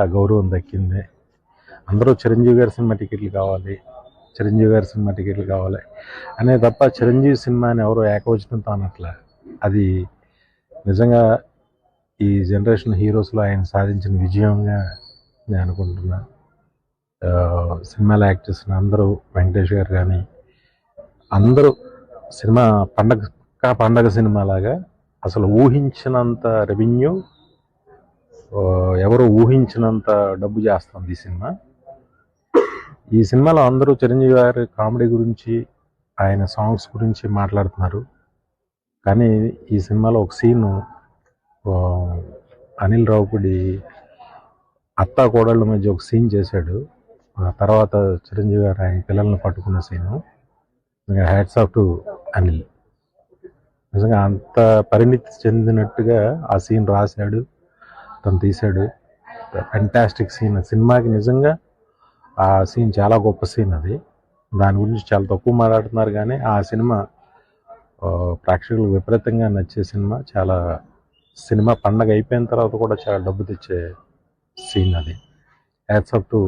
ఆ గౌరవం దక్కింది. అందరూ చిరంజీవి గారి సినిమా టికెట్లు కావాలి చిరంజీవి గారి సినిమా టికెట్లు కావాలి అనే తప్ప చిరంజీవి సినిమా అని ఎవరో ఏకవచనంతో అనట్లే అది నిజంగా ఈ జనరేషన్ హీరోస్లో ఆయన సాధించిన విజయంగా నేను అనుకుంటున్నా. సినిమాల యాక్టర్స్ అందరూ వెంకటేష్ గారు కానీ అందరూ సినిమా పండగ పండగ సినిమా లాగా అసలు ఊహించినంత రెవెన్యూ ఎవరు ఊహించినంత డబ్బు చేస్తుంది ఈ సినిమా. ఈ సినిమాలో అందరూ చిరంజీవి గారి కామెడీ గురించి ఆయన సాంగ్స్ గురించి మాట్లాడుతున్నారు. కానీ ఈ సినిమాలో ఒక సీను అనిల్ రావుపూడి అత్త కోడళ్ళ మధ్య ఒక సీన్ చేశాడు. ఆ తర్వాత చిరంజీవి గారు ఆయన పిల్లల్ని పట్టుకున్న scene. Hats off to Anil. నిజంగా అంత పరిణితి చెందినట్టుగా ఆ సీన్ రాశాడు. తను తీశాడు. ఫెంటాస్టిక్ సీన్ సినిమాకి నిజంగా ఆ సీన్ చాలా గొప్ప సీన్ అది. దాని గురించి చాలా తక్కువ మాట్లాడుతున్నారు కానీ ఆ సినిమా ప్రేక్షకులకు విపరీతంగా నచ్చే సినిమా. చాలా సినిమా పండగ అయిపోయిన తర్వాత కూడా చాలా డబ్బు తెచ్చే సీన్ అది. Hats up to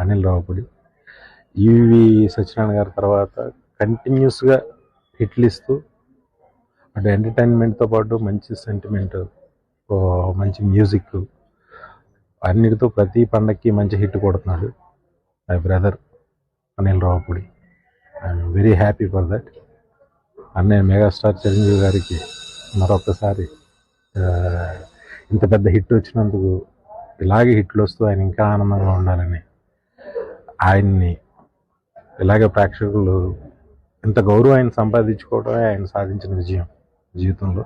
Anil Ravipudi. UV Satyanarayana గారి తర్వాత కంటిన్యూస్గా హిట్లు ఇస్తూ అటు ఎంటర్టైన్మెంట్తో పాటు మంచి సెంటిమెంట్ మంచి మ్యూజిక్ అన్నిటితో ప్రతి పండక్కి మంచి హిట్ కొడుతున్నాడు my brother Anil Ravipudi. I'm very happy for that అన్నయ్య మెగాస్టార్ చిరంజీవి గారికి మరొకసారి ఇంత పెద్ద హిట్ వచ్చినందుకు ఇలాగే హిట్లు వస్తూ ఆయన ఇంకా ఆనందంగా ఉండాలని ఆయన్ని ఇలాగే ప్రేక్షకులు ఇంత గౌరవం ఆయన సంపాదించుకోవడమే ఆయన సాధించిన విజయం జీవితంలో.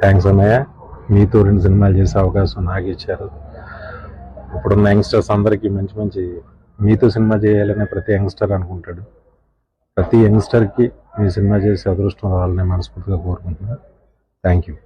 థ్యాంక్స్ అన్నయ్య. మీతో రెండు సినిమాలు చేసే అవకాశం నాకు ఇచ్చారు. ఇప్పుడున్న యంగ్స్టర్స్ అందరికీ మంచి మంచి మీతో సినిమా చేయాలనే ప్రతి యంగ్స్టర్ అనుకుంటాడు. ప్రతి యంగ్స్టర్కి మీ సినిమా చేసే అదృష్టం రావాలని మనస్ఫూర్తిగా కోరుకుంటున్నాను. Thank you.